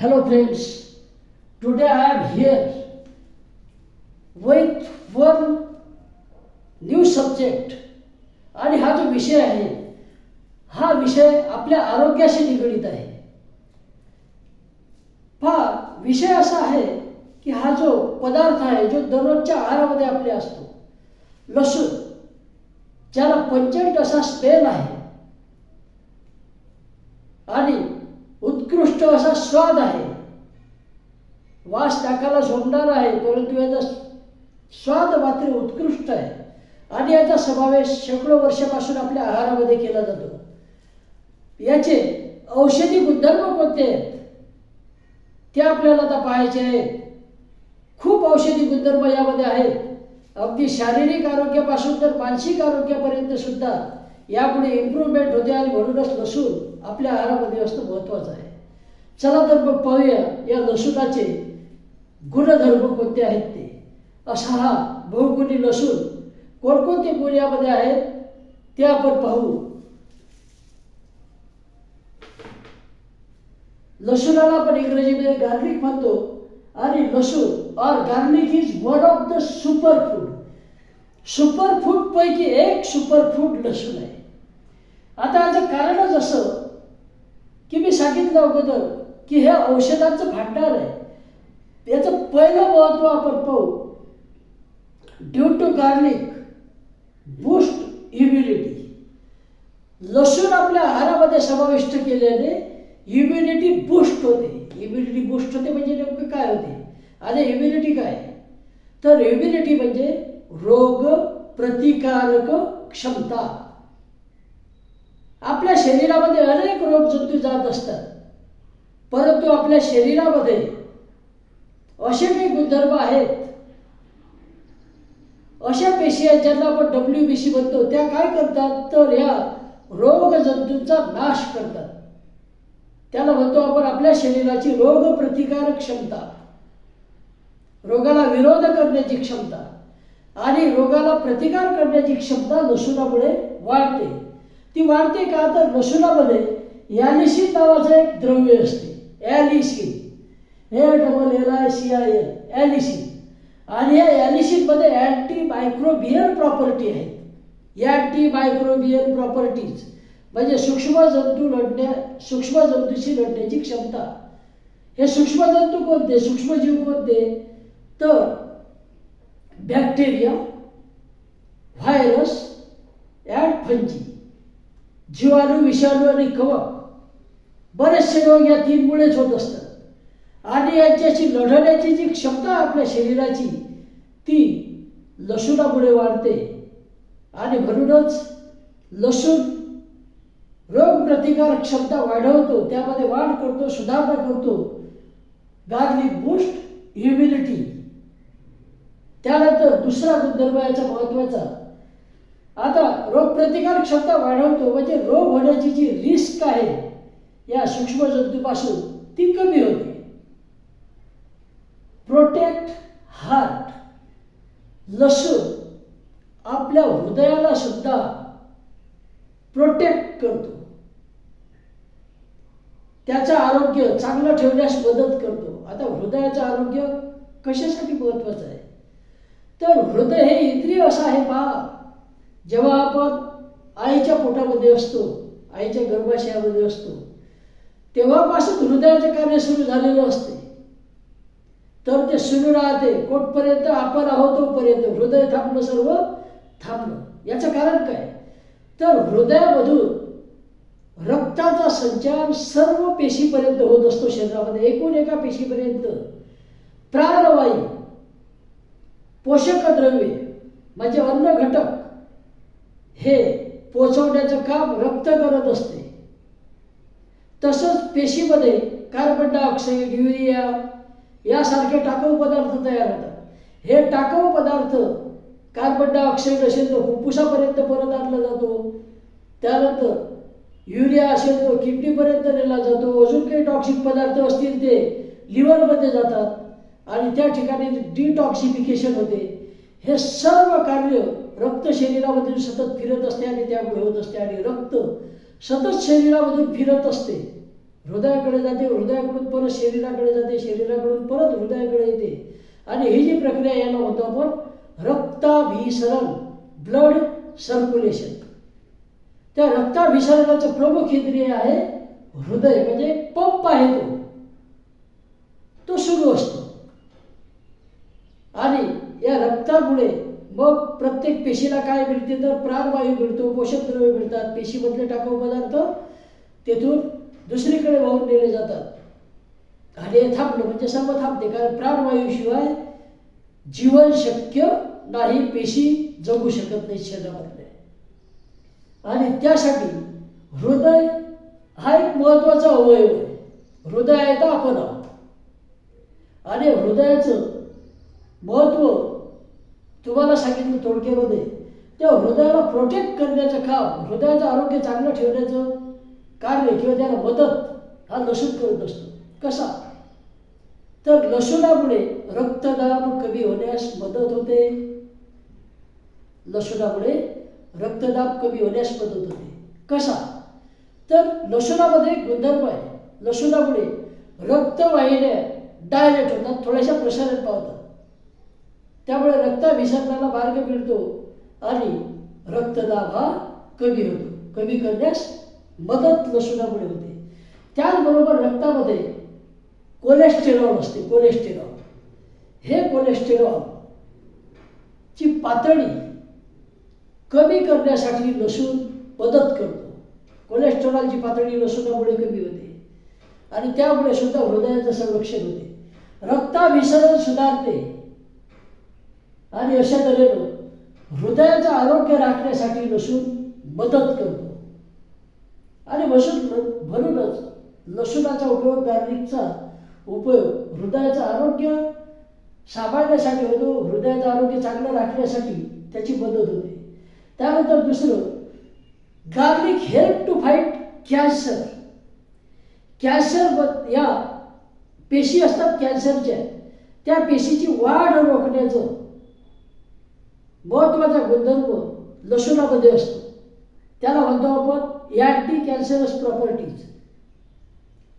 Hello friends, today I am here with one new subject. आणि हा जो विषय आहे हा विषय आपल्या आरोग्याशी निगडीत आहे. पहा विषय असा आहे की हा जो पदार्थ आहे जो दररोजच्या आहारामध्ये आपले असतो लसूण ज्याला पंचट असा स्मेल आहे. आणि उत्कृष्ट असा स्वाद आहे. वास टाकायला झोंबणारा आहे परंतु याचा स्वाद मात्र उत्कृष्ट आहे. आणि याचा समावेश शेकडो वर्षापासून आपल्या आहारामध्ये केला जातो. याचे औषधी गुणधर्म कोणते आहेत? ते आपल्याला आता पाहायचे आहेत खूप औषधी गुणधर्म यामध्ये आहेत. अगदी शारीरिक आरोग्यापासून तर मानसिक आरोग्यापर्यंत सुद्धा यापुढे इम्प्रूव्हमेंट होते आणि म्हणूनच लसूण आपल्या आहारामध्ये असणं महत्त्वाचं आहे. चला तर मग पाहूया या लसूणाचे गुणधर्म कोणते आहेत ते. असा हा बहुगुणी लसूण कोणकोणते गुण यामध्ये आहेत ते आपण पाहू. लसूणाला आपण इंग्रजीमध्ये गार्लिक म्हणतो आणि लसूण और garlic is one of the super food super food पैकी एक सुपर फूड लसूण आहे. आता याचं कारणच असं की मी सांगितलं अगोदर की हे औषधांचं भांडार आहे. याचं पहिलं महत्त्व आपण पाहू. Due to garlic boost immunity लसूण आपल्या आहारामध्ये समाविष्ट केल्याने इम्युनिटी बूस्ट होते. इम्युनिटी बूस्ट होते म्हणजे नेमकं काय होते? आणि इम्युनिटी काय? तर इम्युनिटी म्हणजे रोग प्रतिकारक क्षमता. आपल्या शरीरामध्ये अनेक रोग जंतू जात असतात. परंतु आपल्या शरीरामध्ये असे काही गुणधर्म आहेत. अशा पेशी आहेत ज्यांना आपण डब्ल्यू बी सी म्हणतो. त्या काय करतात? तर या रोग जंतूंचा नाश करतात. त्याला म्हणतो आपण आपल्या शरीराची रोग प्रतिकारक क्षमता. रोगाला विरोध करण्याची क्षमता. आणि रोगाला प्रतिकार करण्याची क्षमता लसुणामुळे वाढते. ती वाढते का? तर लसूणामध्ये यानिशी नावाचं एक द्रव्य असते. ॲलिसिन हे double L I C I L allicin आणि या ॲलिसिनमध्ये अँटी मायक्रोबियल प्रॉपर्टी आहेत. अँटी मायक्रोबियल प्रॉपर्टीज म्हणजे सूक्ष्म जंतू लढण्या सूक्ष्म जंतूशी लढण्याची क्षमता. हे सूक्ष्म जंतू कोणते? सूक्ष्मजीव कोणते? तर बॅक्टेरिया व्हायरस अँड फंजी जीवाणू विषाणू आणि कवक. बरेचसे रोग या तीनमुळेच होत असतात. आणि यांच्याशी लढण्याची जी क्षमता आपल्या शरीराची ती लसूणामुळे वाढते. आणि म्हणूनच लसूण रोग प्रतिकार क्षमता वाढवतो त्यामध्ये वाढ करतो सुधारणा करतो. गार्लिक बूस्ट इम्युनिटी त्यानंतर दुसरा गुणधर्म याचा महत्त्वाचा आता रोग प्रतिकार क्षमता वाढवतो म्हणजे रोग होण्याची जी रिस्क आहे या सूक्ष्म जंतूपासून ती कमी होते. प्रोटेक्ट हार्ट लसूण आपल्या हृदयाला सुद्धा प्रोटेक्ट करतो. त्याचं आरोग्य चांगलं ठेवण्यास मदत करतो. आता हृदयाचं आरोग्य कशासाठी महत्वाचं आहे? तर हृदय हे इंद्रिय असं आहे पहा जेव्हा आपण आईच्या पोटामध्ये असतो आईच्या गर्भाशयामध्ये असतो तेव्हापासून हृदयाचे कार्य सुरू झालेलं असते. तर ते सुरू राहते. कोटपर्यंत आपण आहोत तोपर्यंत हृदय थांबणं सर्व थांबणं याचं कारण काय? तर हृदयामधून रक्ताचा संचार सर्व पेशीपर्यंत होत असतो शरीरामध्ये. एकूण एका पेशीपर्यंत. प्राणवायू पोषक द्रव्ये म्हणजे अन्न घटक हे पोचवण्याचं काम रक्त करत असते. तसंच पेशीमध्ये कार्बन डायऑक्साईड युरिया यासारखे टाकाऊ पदार्थ तयार होतात. हे टाकाऊ पदार्थ कार्बन डायऑक्साईड असेल तर फुफ्फुसापर्यंत परत आणला जातो. त्यानंतर युरिया असेल तो किडनीपर्यंत नेला जातो. अजून काही टॉक्सिक पदार्थ असतील ते लिव्हरमध्ये जातात आणि त्या ठिकाणी डिटॉक्सिफिकेशन होते. हे सर्व कार्य रक्त शरीरामध्ये सतत फिरत असते आणि त्यामुळे होत असते आणि रक्त सतत शरीरामधून फिरत असते. हृदयाकडे जाते हृदयाकडून परत शरीराकडे जाते शरीराकडून परत हृदयाकडे येते. आणि ही जी प्रक्रिया याला होतो आपण रक्ताभिसरण ब्लड सर्क्युलेशन. त्या रक्ताभिसरणाचं प्रमुख इंद्रिय आहे हृदय म्हणजे पंप आहे तो. तो सुरू असतो. आणि या रक्तामुळे मग प्रत्येक पेशीला काय मिळते तर प्राणवायू मिळतो पोषक द्रव्य मिळतात पेशीमधले टाकाऊ पदार्थ तेथून दुसरीकडे वाहून नेले जातात. आणि हे थांबलं म्हणजे सर्व थांबते कारण प्राणवायूशिवाय जीवन शक्य नाही पेशी जगू शकत नाही शरीरामधले. आणि त्यासाठी हृदय हा एक महत्त्वाचा अवयव आहे. हृदय आहे तर आपण आहोत आणि हृदयाचं महत्त्व तुम्हाला सांगितलं थोडक्यामध्ये त्या हृदयाला प्रोटेक्ट करण्याचं काम हृदयाचं आरोग्य चांगलं ठेवण्याचं कार्य किंवा त्याला मदत हा लसूण करत असतो. कसा? तर लसूणामुळे रक्तदाब कमी होण्यास मदत होते. लसूणामुळे रक्तदाब कमी होण्यास मदत होते. कसा? तर लसूणामध्ये गुणधर्म आहे. लसूणामुळे रक्तवाहिन्या डायरेक्ट होतात थोड्याशा प्रसारण पावतात. त्यामुळे रक्ताभिसरणाला मार्ग मिळतो आणि रक्तदाब हा कमी होतो. कमी करण्यास मदत लसूणामुळे होते. त्याचबरोबर रक्तामध्ये कोलेस्टेरॉल असते कोलेस्टेरॉल हे कोलेस्टेरॉल ची पातळी कमी करण्यासाठी लसूण मदत करतो. कोलेस्टेरॉलची पातळी लसूणामुळे कमी होते. आणि त्यामुळे सुद्धा हृदयाचं संरक्षण होते. रक्ताभिसरण सुधारते. आणि अशा तऱ्हेनं हृदयाचं आरोग्य राखण्यासाठी लसूण मदत करतो. आणि लसूण म्हणूनच लसूणाचा उपयोग गार्लिकचा उपयोग हृदयाचं आरोग्य सांभाळण्यासाठी होतो हृदयाचं आरोग्य चांगलं राखण्यासाठी त्याची मदत होते. त्यानंतर दुसरं garlic help to fight cancer cancer या पेशी असतात कॅन्सरच्या त्या पेशीची वाढ रोखण्याचं महत्त्वाचा गुणधर्म लसुणामध्ये असतो. त्याला म्हणतो आपण anti cancerous properties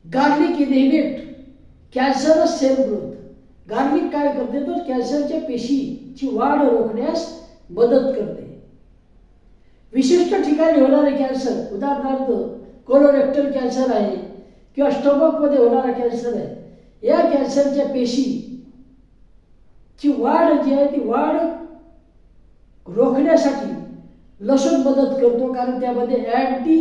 garlic inhibit cancerous cell growth garlic काय करते तर कॅन्सरच्या पेशीची वाढ रोखण्यास मदत करते. विशिष्ट ठिकाणी होणारे कॅन्सर उदाहरणार्थ कोलोरेक्टल कॅन्सर आहे किंवा स्टमकमध्ये होणारा कॅन्सर आहे या कॅन्सरच्या पेशीची वाढ जी आहे ती वाढ रोखण्यासाठी लसूण मदत करतो कारण त्यामध्ये अँटी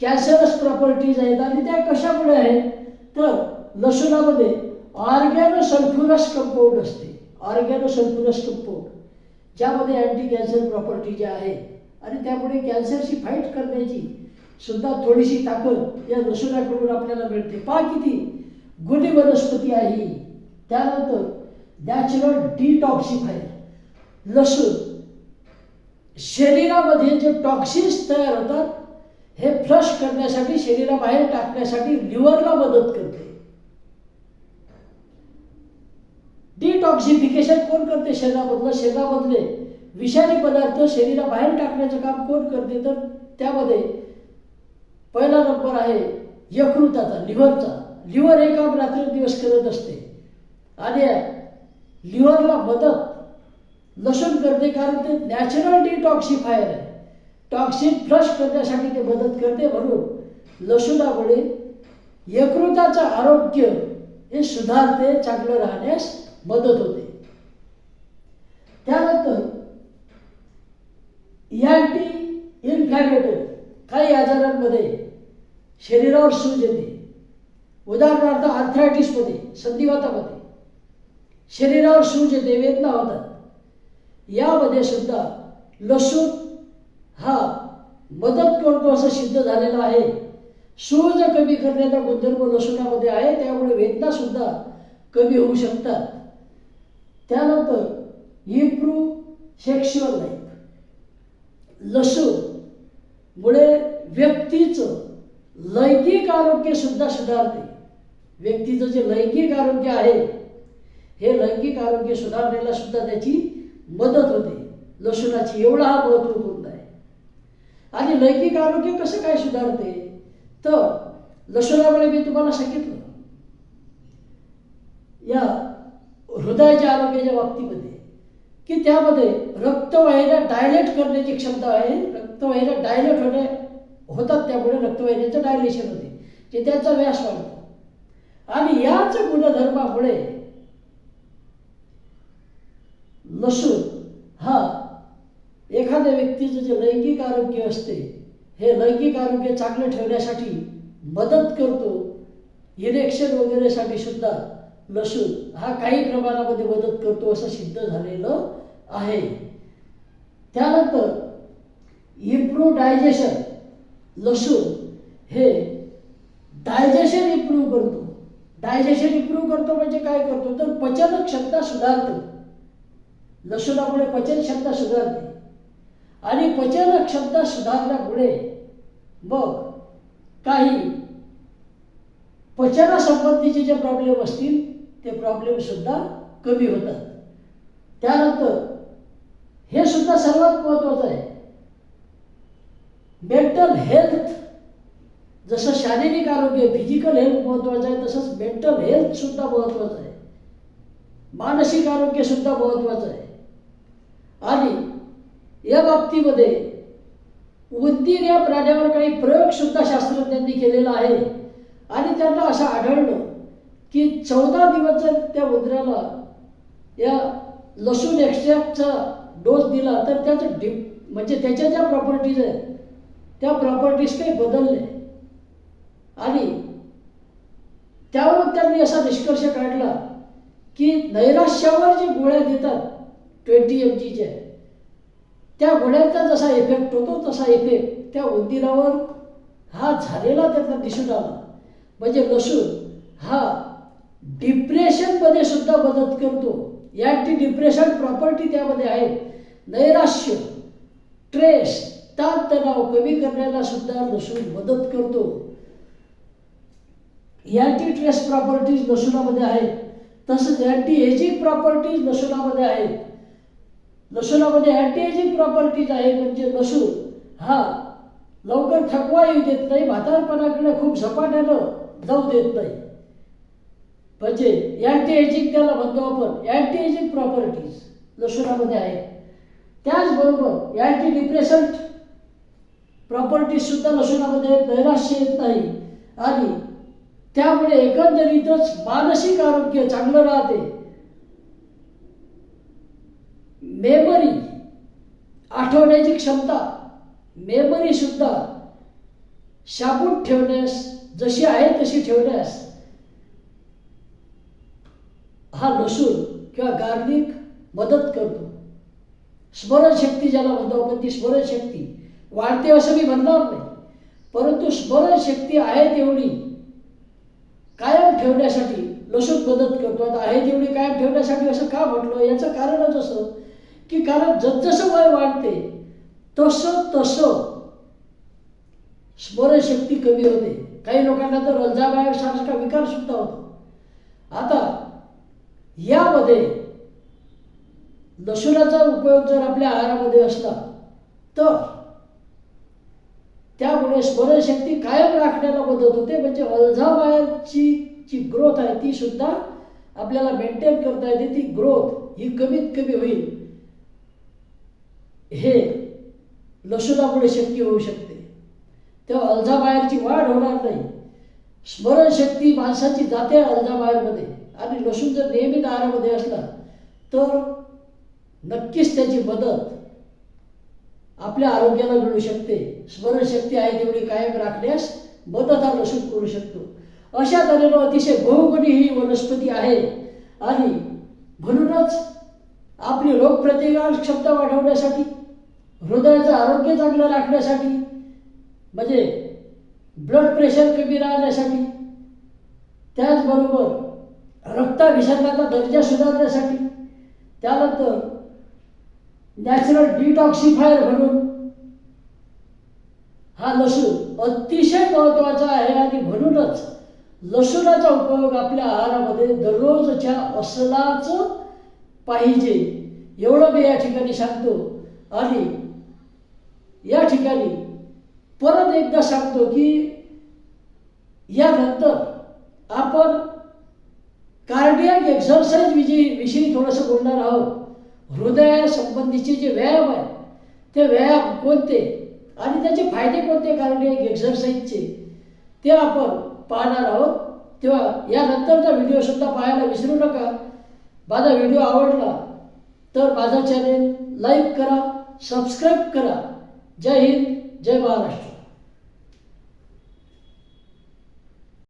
कॅन्सरस प्रॉपर्टीज आहेत आणि त्या कशामुळे आहेत? तर लसूणामध्ये ऑर्गॅनो सल्फ्युरस कंपाऊंड असते. ऑर्गॅनो सल्फ्युरस कंपाऊंड ज्यामध्ये अँटी कॅन्सर प्रॉपर्टी ज्या आहेत. आणि त्यामुळे कॅन्सरशी फाईट करण्याची सुद्धा थोडीशी ताकद या लसूणाकडून आपल्याला मिळते. पहा किती गुणी वनस्पती आहे त्यानंतर नॅचरल डिटॉक्सिफायर लसूण शरीरामध्ये जे टॉक्सिन्स तयार होतात हे फ्लश करण्यासाठी शरीराबाहेर टाकण्यासाठी लिव्हरला मदत करते. डिटॉक्सिफिकेशन कोण करते शरीरामधलं? शरीरामधले विषारी पदार्थ शरीराबाहेर टाकण्याचं काम कोण करते? तर त्यामध्ये पहिला नंबर आहे यकृताचा लिव्हरचा. लिव्हर हे काम रात्रंदिवस करत असते. आणि लिव्हरला मदत लसूण करते कारण ते नॅचरल डिटॉक्सिफायर आहे. टॉक्सिन फ्लश करण्यासाठी ते मदत करते म्हणून लसूणामुळे यकृताचं आरोग्य हे सुधारते चांगलं राहण्यास मदत होते. त्यानंतर अँटी इन्फ्लॅमेटरी काही आजारांमध्ये शरीरावर सूज येते. उदाहरणार्थ आर्थरायटिसमध्ये संधिवातामध्ये. शरीरावर सूज येते वेदना होतात. यामध्ये सुद्धा लसूण हा मदत करतो असं सिद्ध झालेलं आहे. सूज कमी करण्याचा गुणधर्म लसुणामध्ये आहे त्यामुळे वेदना सुद्धा कमी होऊ शकतात. त्यानंतर इम्प्रूव्ह सेक्शुअल लाईफ लसूणमुळे व्यक्तीचं लैंगिक आरोग्यसुद्धा सुधारते. व्यक्तीचं जे लैंगिक आरोग्य आहे हे लैंगिक आरोग्य सुधारण्याला सुद्धा त्याची मदत होते. लसूणाची एवढा हा महत्त्वपूर्ण आहे. आणि लैंगिक आरोग्य कसं काय सुधारते? तर लसूणामुळे मी तुम्हाला सांगितलं. या हृदयाच्या आरोग्याच्या बाबतीमध्ये की त्यामध्ये रक्तवाहिन्या डायलेट करण्याची क्षमता आहे. रक्तवाहिन्या डायलेट होणे होतात त्यामुळे रक्तवाहिन्याचं डायलेशन होते. जे त्याचा व्यास वाढतो. आणि याच गुणधर्मामुळे लसूण हा एखाद्या व्यक्तीचं जे लैंगिक आरोग्य असते हे लैंगिक आरोग्य चांगलं ठेवण्यासाठी मदत करतो इरेक्शन वगैरेसाठी सुद्धा लसूण हा काही प्रमाणामध्ये मदत करतो असं सिद्ध झालेलं आहे. त्यानंतर इम्प्रूव्ह डायजेशन लसूण हे डायजेशन इम्प्रूव्ह करतो. डायजेशन इम्प्रूव्ह करतो म्हणजे काय करतो? तर पचन क्षमता सुधारतो. लसणामुळे पचन क्षमता सुधारते. आणि पचन क्षमता सुधारल्यामुळे मग काही पचनासंबंधीचे जे प्रॉब्लेम असतील ते प्रॉब्लेम सुद्धा कमी होतात. त्यानंतर हे सुद्धा सर्वात महत्वाचं आहे. मेंटल हेल्थ जसं शारीरिक आरोग्य फिजिकल हेल्थ महत्त्वाचं आहे तसंच मेंटल हेल्थ सुद्धा आहे. मानसिक आरोग्य सुद्धा आहे. आणि या बाबतीमध्ये उंदीर या प्राण्यावर काही प्रयोग सुद्धा शास्त्रज्ञांनी केलेला आहे. आणि त्यांना असं आढळलं की चौदा दिवस जर त्या उंदराला या लसूण एक्स्ट्रॅक्टचा डोस दिला तर त्याचं डिप म्हणजे त्याच्या ज्या प्रॉपर्टीज आहेत त्या प्रॉपर्टीज काही बदलले. आणि त्यावर त्यांनी असा निष्कर्ष काढला की नैराश्यावर जे गोळ्या देतात ट्वेंटी एम जीच्या त्या घोड्याचा जसा इफेक्ट होतो तसा इफेक्ट त्या उंदीरावर हा झालेला त्यांना दिसून आला. म्हणजे लसूण हा डिप्रेशनमध्ये सुद्धा मदत करतो. अँटी डिप्रेशन प्रॉपर्टी त्यामध्ये आहे. नैराश्य ट्रेस ताणतणाव कमी करण्याला सुद्धा लसूण मदत करतो. अँटी ट्रेस प्रॉपर्टीज लसुणामध्ये आहेत. तसंच अँटी एजिंग प्रॉपर्टीज लसुणामध्ये आहेत. लसणामध्ये अँटीएजिंग प्रॉपर्टीज आहे म्हणजे लसूण हा लवकर थकवा येऊ देत नाही म्हातारपणाकडे खूप झपाट्यानं जाऊ देत नाही. म्हणजे अँटी एजिंग त्याला म्हणतो आपण अँटीएजिंग प्रॉपर्टीज लसणामध्ये आहे त्याचबरोबर अँटी डिप्रेशन प्रॉपर्टीज सुद्धा लसूणामध्ये नैराश्य येत नाही. आणि त्यामुळे एकंदरीतच मानसिक आरोग्य चांगलं राहते. मेमरी आठवण्याची क्षमता मेमरी सुद्धा शाबूत ठेवण्यास जशी आहे तशी ठेवण्यास हा लसूण किंवा गार्लिक मदत करतो. स्मरणशक्ती ज्याला म्हणतो आपण ती स्मरणशक्ती. वाढते असं मी म्हणणार नाही. परंतु स्मरणशक्ती आहे तेवढी कायम ठेवण्यासाठी लसूण मदत करतो. आता आहे तेवढी कायम ठेवण्यासाठी असं का म्हटलं? याचं कारणच असं की कारण जसजसं वय वाढते तसं तसं स्मरणशक्ती कमी होते. काही लोकांना तर रंजाबाहेरसारखा विकार सुद्धा होतो. आता यामध्ये लसूणाचा उपयोग जर आपल्या आहारामध्ये असला तर त्यामुळे स्मरणशक्ती कायम राखण्याला मदत होते. म्हणजे अल्झायमरची जी ग्रोथ आहे ती सुद्धा आपल्याला मेंटेन करता येते. ती ग्रोथ ही कमीत कमी होईल. हे लसूणामुळे शक्य होऊ शकते. तेव्हा अल्झाबाहेरची वाढ होणार नाही. स्मरणशक्ती माणसाची जाते अल्झाबाहेरमध्ये आणि लसूण जर नियमित आहारामध्ये असला तर नक्कीच त्याची मदत आपल्या आरोग्याला मिळू शकते. स्मरणशक्ती आहे तेवढी कायम राखण्यास मदत हा लसूण करू शकतो. अशा तऱ्हेनं अतिशय बहुगुणी ही वनस्पती आहे. आणि म्हणूनच आपली रोगप्रतिकार क्षमता वाढवण्यासाठी हृदयाचं आरोग्य चांगलं राखण्यासाठी म्हणजे ब्लड प्रेशर कमी राहण्यासाठी त्याचबरोबर रक्ताभिषेकाचा दर्जा सुधारण्यासाठी त्यानंतर नॅचरल डिटॉक्सिफायर म्हणून हा लसूण अतिशय महत्त्वाचा आहे आणि म्हणूनच लसूणाचा उपयोग आपल्या आहारामध्ये दररोजच्या असलाच पाहिजे. एवढं मी या ठिकाणी सांगतो. आणि या ठिकाणी परत एकदा सांगतो की यानंतर आपण कार्डियक एक्झरसाइज विषयी विषयी थोडंसं बोलणार आहोत. हृदयासंबंधीचे जे व्यायाम आहे ते व्यायाम कोणते आणि त्याचे फायदे कोणते कार्डियक एक्झरसाइजचे ते आपण पाहणार आहोत. तेव्हा यानंतरचा व्हिडिओसुद्धा पाहायला विसरू नका. माझा व्हिडिओ आवडला तर माझा चॅनेल लाईक करा सबस्क्राईब करा. जय हिंद जय महाराष्ट्र